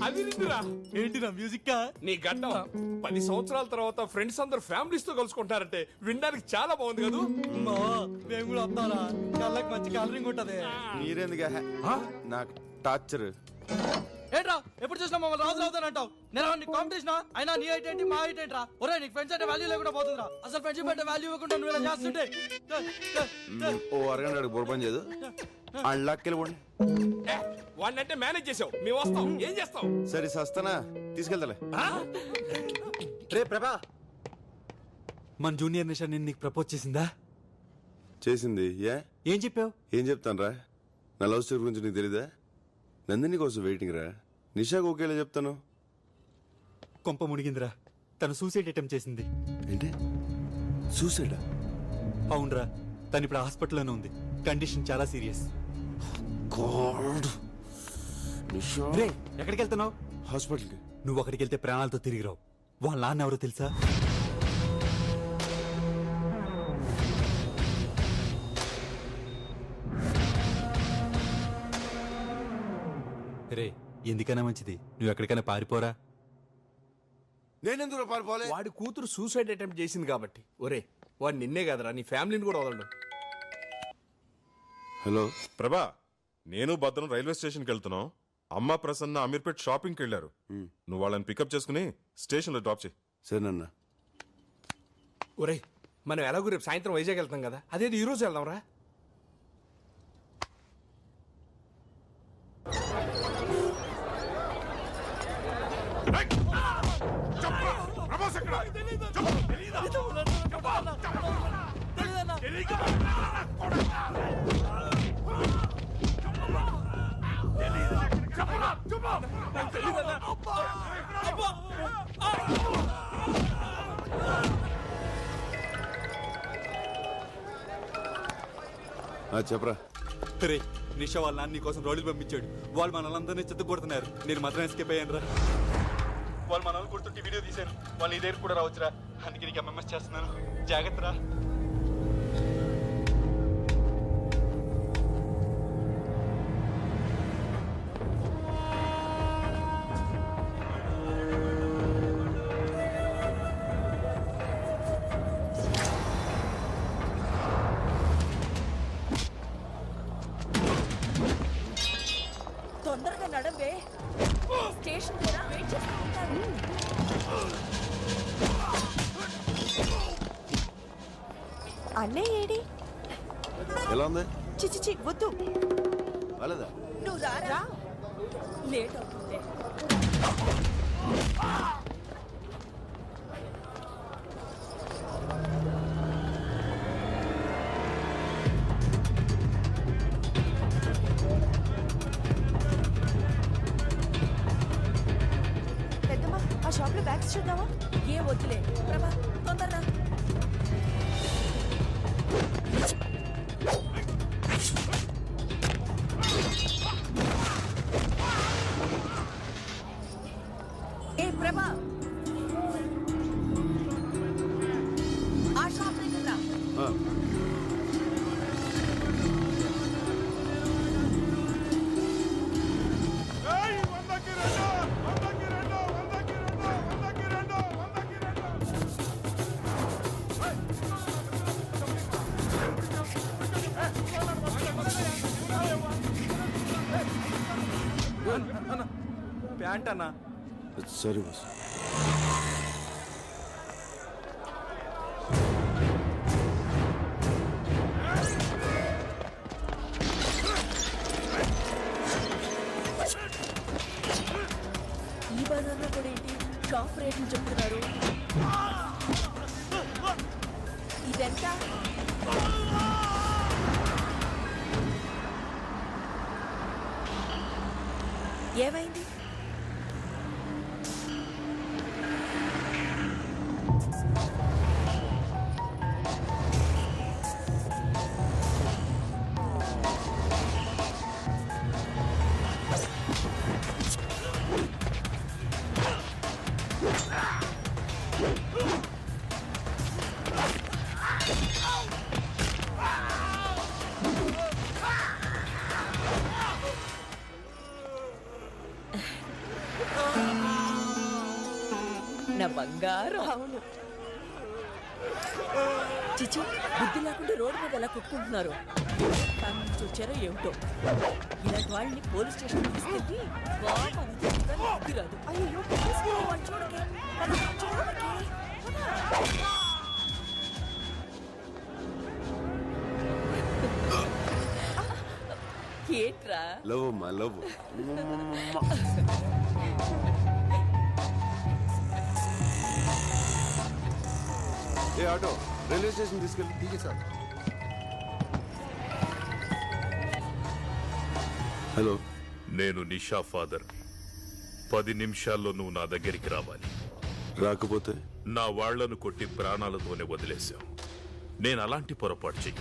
ఏంటి నా మ్యూజిక్ నీ గడ్డం. పది సంవత్సరాల తర్వాత ఫ్రెండ్స్ అందరు ఫ్యామిలీస్తో కలుసుకుంటారంటే వినడానికి చాలా బాగుంది కదా? మేము కూడా వస్తారా? కళ్ళకి మంచి కలరింగ్ ఉంటది. మీరెందుగా నాకు టార్చర్ ఏంట్రా? ఎప్పుడు చూసినా మమ్మల్ని రాజు అవుతానంటావు నేను నీ కాంపిటీషన్ అయినా నీ హైట్ ఏంటి? మా హైట్ ఏంట్రా? ఒరే నీకు ఫ్రెండ్స్ అంటే వాల్యూ లేకుండా పోతుందిరా. అసలు ఫ్రెండ్షిప్ అంటే వాల్యూ ఇవ్వకుండా నువ్వు ఇలా చేస్తుంటే. ఓ అరగంట బుర్రపని చేయదు. అళ్ళకెళ్ళిపోండి వాడినంటే మేనేజ్ చేసావు. మేము వస్తాం. ఏం చేస్తాం సరే సస్తానా తీసుకెళ్తాలే. రే ప్రభా. మన జూనియర్ నిషా నేను నీకు ప్రపోజ్ చేసిందా? చేసింది ఏ? ఏం చెప్పావు? ఏం చెప్తాను రా? నా లవ్ స్టోరీ గురించి నీకు తెలీదా? నందిని కోసం వెయిటింగ్ రా. నిషాకు ఒకేలా చెప్తాను. కొంప మునిగిందిరా. తను సూసైడ్ అటెంప్ట్ చేసింది. ఏంటి? సూసైడా అవునరా. తను ఇప్పుడు హాస్పిటల్లోనే ఉంది. కండిషన్ చాలా సీరియస్ గాడ్. రే ఎక్కడికి వెళ్తున్నావు? హాస్పిటల్కి. నువ్వు అక్కడికి వెళ్తే ప్రాణాలతో తిరిగి రావు వాళ్ళ నాన్న ఎవరో తెలుసా? రే ఎందుకైనా మంచిది. నువ్వు ఎక్కడికైనా పారిపోరా. నేనెందుకు పారిపోలే వాడి కూతురు సూసైడ్ అటెంప్ట్ చేసింది కాబట్టి. ఒరే వాడు నిన్నే కదరా నీ ఫ్యామిలీని కూడా వదలడు. హలో. ప్రభా నేను భద్రం రైల్వే స్టేషన్కి వెళ్తున్నాం అమ్మ ప్రసన్న అమీర్పేట్ షాపింగ్కి వెళ్ళారు నువ్వు వాళ్ళని పికప్ చేసుకుని స్టేషన్లో డ్రాప్ చేయి సరేనన్న ఒరే మనం ఎలాగో రేపు సాయంత్రం వైజాగ్ వెళ్తాం కదా అదేది ఈ రోజు వెళ్దాం రా ఆ, చెప్పరా. రే నిషా వాళ్ళ నాన్న కోసం రౌడీలు పంపించాడు. వాళ్ళు మనల్ని చెత్త కొడుతున్నారు నేను మాత్రం ఎస్కేప్ అయ్యాను రా వాళ్ళు మనల్ని కొడుతుంటే వీడియో తీశాను. వాళ్ళు ఈ దగ్గర కూడా రావచ్చురా. అందుకే నీకు ఎంఎంఎస్ చేస్తున్నాను. జాగ్రత్త రా అన్నయ్య ఏడి? ఎలా ఉంది? చిచి చి వద్దు. నువ్వు రారా? లేట్ అవుతుంది. చూద్దామా? ఏ వద్దులే. ప్యాంట్ అన్నా సరే బస్. ఈ బజార్లో కూడా ఏంటి? షాప్ రేట్లు చెప్తున్నారు. ఇదెంత? ఏమైంది? బంగారం. అవును. చిచి బుద్ధి లేకుండా రోడ్డు మీద ఎలా కుట్టుకుంటున్నారు? దాని నుంచి వచ్చారో ఏమిటో. ఇలాంటి వాళ్ళని పోలీస్ స్టేషన్ తీసుకెళ్ళి బుద్ధి రాదు. ఏంట్రా? లవ్ అమ్మా లవ్ ఏ ఆటో? రైల్వే స్టేషన్ తీసుకెళ్ళి ఠీకే సార్. హలో. నేను నిషా ఫాదర్. పది నిమిషాల్లో నువ్వు నా దగ్గరికి రావాలి. రాకపోతే? నా వాళ్ళను కొట్టి ప్రాణాలతోనే వదిలేశావు. నేను అలాంటి పొరపాటు చెయ్యి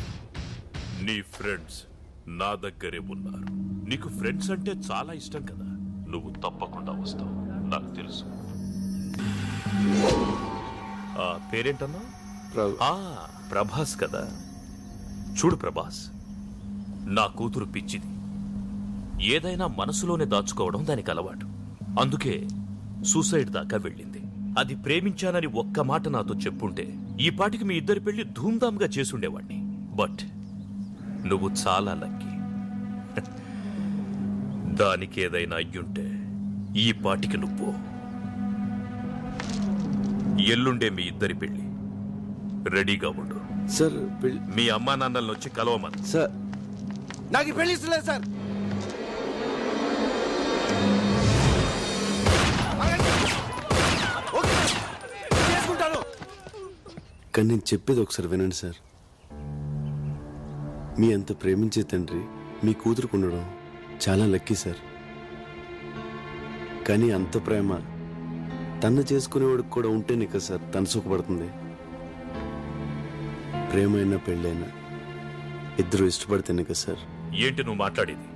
నీ ఫ్రెండ్స్ నా దగ్గరే ఉన్నారు. నీకు ఫ్రెండ్స్ అంటే చాలా ఇష్టం కదా. నువ్వు తప్పకుండా వస్తావు. నాకు తెలుసు. పేరేంటన్నా? ప్రభాస్ కదా. చూడు ప్రభాస్ నా కూతురు పిచ్చిది. ఏదైనా మనసులోనే దాచుకోవడం దానికి అలవాటు. అందుకే సూసైడ్ దాకా వెళ్ళింది. అది ప్రేమించానని ఒక్క మాట నాతో చెప్పుంటే ఈ పాటికి మీ ఇద్దరి పెళ్ళి ధూమ్ధామ్గా చేసుండేవాణ్ణి. బట్ నువ్వు చాలా లక్కీ. దానికి ఏదైనా అయ్యుంటే ఈ పాటికి నువ్వు ఎల్లుండే మీ ఇద్దరి పెళ్ళి. రెడీగా ఉండు. సార్ మీ అమ్మా నాన్నలను వచ్చి కలవమని. సార్. నాకు పెళ్ళి సార్. చేసుకుంటాను. కానీ నేను చెప్పేది ఒకసారి వినండి సార్. మీ అంత ప్రేమించే తండ్రి మీ కూతురుకు ఉండడం చాలా లక్కీ సార్. కానీ అంత ప్రేమ తన్ను చేసుకునేవాడికి కూడా ఉంటేనే కదా సార్ తను సుఖపడుతుంది ప్రేమ అయినా పెళ్ళైనా ఇద్దరు ఇష్టపడితేనే కదా సార్? ఏంటి నువ్వు మాట్లాడేది?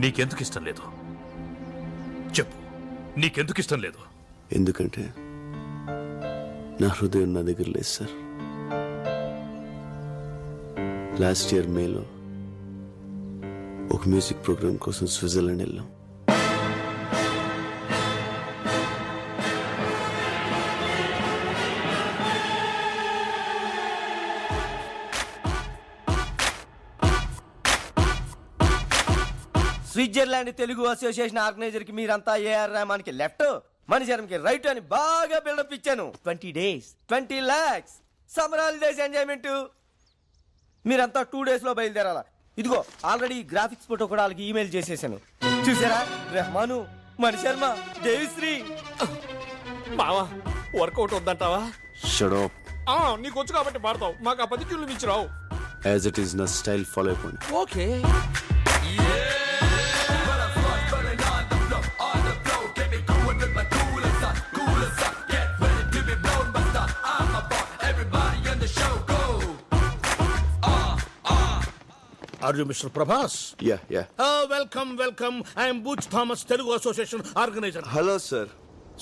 నీకెందుకు ఇష్టం లేదు? చెప్పు. నీకెందుకు ఇష్టం లేదు? ఎందుకంటే నా హృదయం నా దగ్గర లేదు సార్. లాస్ట్ ఇయర్ మేలో ఒక మ్యూజిక్ ప్రోగ్రామ్ కోసం స్విట్జర్లాండ్ వెళ్ళాం. స్విట్జర్లాండ్ తెలుగు అసోసియేషన్ ఆర్గనైజర్కి మీరంతా ఏఆర్ రెహమాన్కి లెఫ్ట్ మణిశరంకి రైట్ అని బాగా బిల్డప్ ఇచ్చాను. Twenty days. Twenty lakhs. Summer holidays enjoyment. మీరంతా టూ డేస్లో బయలుదేరాలా? ఇదిగో ఆల్రెడీ గ్రాఫిక్స్ ఫోటో కూడా వాళ్ళకి ఈమెయిల్ చేసేసాను. చూసారా? రెహమాను మణిశర్మ దేవిశ్రీ. మావా వర్కౌట్ వద్దంటావా? షడప్ ఆ, నీకు వచ్చు కాబట్టి పాడతావు మాకు ఆ పది కిలో మించి రావు. యాజ్ ఇట్ ఈస్ నా స్టైల్ ఫాలో అయిపోండి. Okay. Are you Mr. Prabhas? Yeah yeah Oh, welcome, welcome. I am Butch Thomas, Telugu Association organizer. Hello sir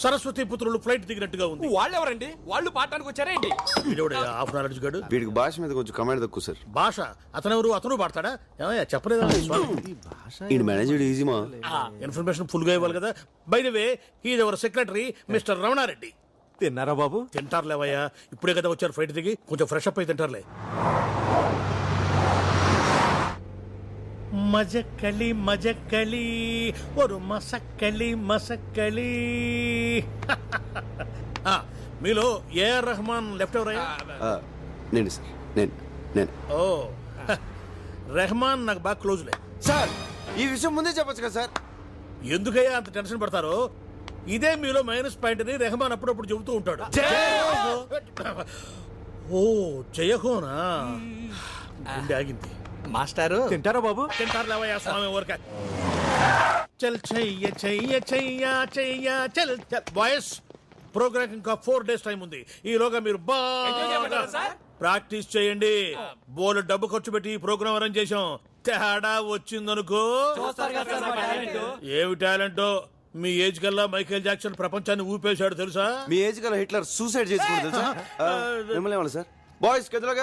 Saraswati పుత్రులు ఫ్లైట్ దిగినట్టుగా ఉంది. వాళ్ళెవరండి? వాళ్ళు పాడటానికి వచ్చారేంటి వీడోడే హాఫ్ నాలెడ్జ్ గడు? వీడికి భాష మీద కొంచెం కమాండ్ తక్కువ సార్ భాష? అతనెవరు? అతను పాడతాడా? ఏమయ్యా చెప్పలేదా? ఈ మేనేజర్ ఈజీ మా. ఇన్ఫర్మేషన్ ఫుల్గా ఇవ్వాలి కదా. By the way he ever secretary mister Ramanareddy తిన్నారా బాబు? తింటారులేవయ్యా ఇప్పుడే కదా వచ్చారు ఫ్లైట్ దిగి. కొంచెం ఫ్రెష్ అప్ అయి తింటారులే. మజక్కలి మజక్కలి ఒక మసక్కలి మసక్కలి. ఆ, మీలో ఏఆర్ రెహమాన్ లెఫ్ట్ ఎవరయ్యా? నేను సార్. నేను నేను. ఓ రెహమాన్ నాకు బాగా క్లోజ్లే సార్ ఈ విషయం ముందే చెప్పొచ్చు కదా సార్. ఎందుకయ్యా అంత టెన్షన్ పడతారో? ఇదే మీలో మైనస్ పాయింట్ అని రెహమాన్ అప్పుడప్పుడు చెబుతూ ఉంటాడు. ఓ జయహోనా? గుండె ఆగింది. మాస్టారు. తింటారా బాబు? తింటారు లేవయ్యా స్వామి ఊరక. చల్ చెయ్య చెయ్య చెయ్య చెయ్య చల్ చల్. బాయ్స్ ప్రోగ్రామ్ ఇంకా ఫోర్ డేస్ టైం ఉంది. ఈలోగా మీరు బాగా ప్రాక్టీస్ చేయండి. బోల్ డబ్బు ఖర్చు పెట్టి ఈ ప్రోగ్రామ్ అరేంజ్ చేసాం తేడా వచ్చిందనుకో. ఏమి టాలెంటో మీ ఏజ్ కల్లా మైకేల్ జాక్సన్ ప్రపంచాన్ని ఊపేశాడు తెలుసా మీ ఏజ్ గల హిట్లర్ సూసైడ్ చేసుకుంటుంది తెలుసా మిమ్మల్ని ఏమన్నా సార్ బాయ్స్ గదిలోకి.